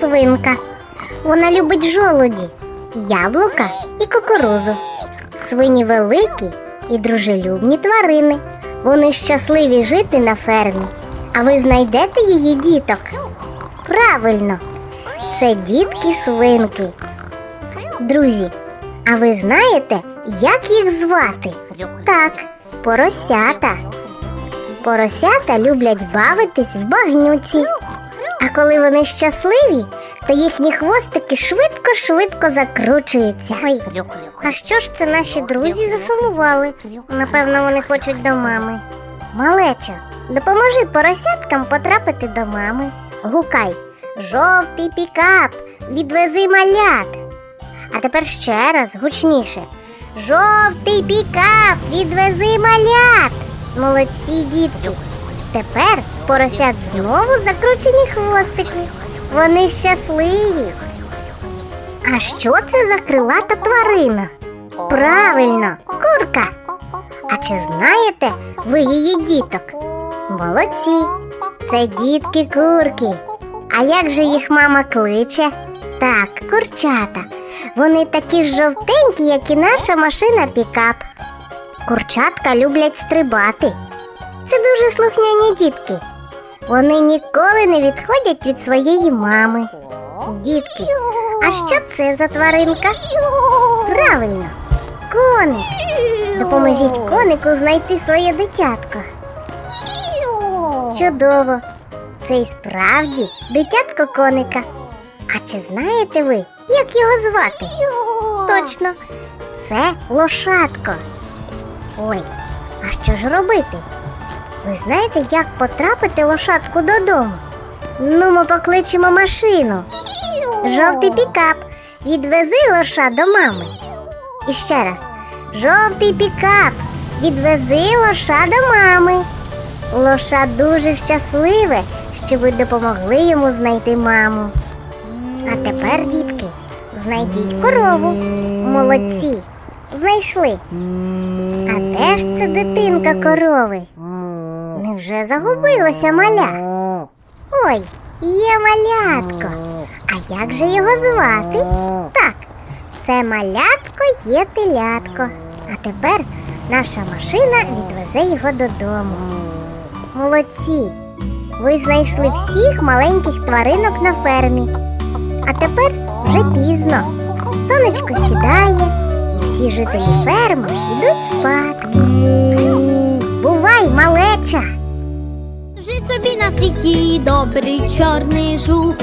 свинка. Вона любить жолуді, яблука і кукурузу. Свині великі і дружелюбні тварини. Вони щасливі жити на фермі. А ви знайдете її діток? Правильно, це дітки свинки. Друзі, а ви знаєте, як їх звати? Так, поросята. Поросята люблять бавитись в багнюці. А коли вони щасливі, то їхні хвостики швидко-швидко закручуються. Ой, а що ж це наші друзі засумували? Напевно, вони хочуть до мами. Малечо, допоможи поросяткам потрапити до мами. Гукай, жовтий пікап, відвези малят. А тепер ще раз гучніше. Жовтий пікап, відвези малят. Молодці дітки. Тепер поросят знову закручені хвостики. Вони щасливі. А що це за крилата тварина? Правильно, курка. А чи знаєте ви її діток? Молодці, це дітки курки. А як же їх мама кличе? Так, курчата. Вони такі жовтенькі, як і наша машина пікап. Курчатка люблять стрибати. Це дуже слухняні дітки. Вони ніколи не відходять від своєї мами. Дітки, а що це за тваринка? Правильно, коник. Допоможіть конику знайти своє дитятко. Чудово. Це і справді дитятко коника. А чи знаєте ви, як його звати? Точно, це лошадко. Ой, а що ж робити? Ви знаєте, як потрапити лошадку додому? Ну, ми покличемо машину. Жовтий пікап. Відвези лоша до мами. І ще раз. Жовтий пікап. Відвези лоша до мами. Лоша дуже щасливе, що ви допомогли йому знайти маму. А тепер, дітки, знайдіть корову. Молодці. Знайшли. А де ж це дитинка корови? Невже загубилася маля? Ой, є малятко. А як же його звати? Так, це малятко є телятко. А тепер наша машина відвезе його додому. Молодці! Ви знайшли всіх маленьких тваринок на фермі. А тепер вже пізно. Сонечко сідає, і всі жителі ферми йдуть спадки. Світі добрий чорний жук.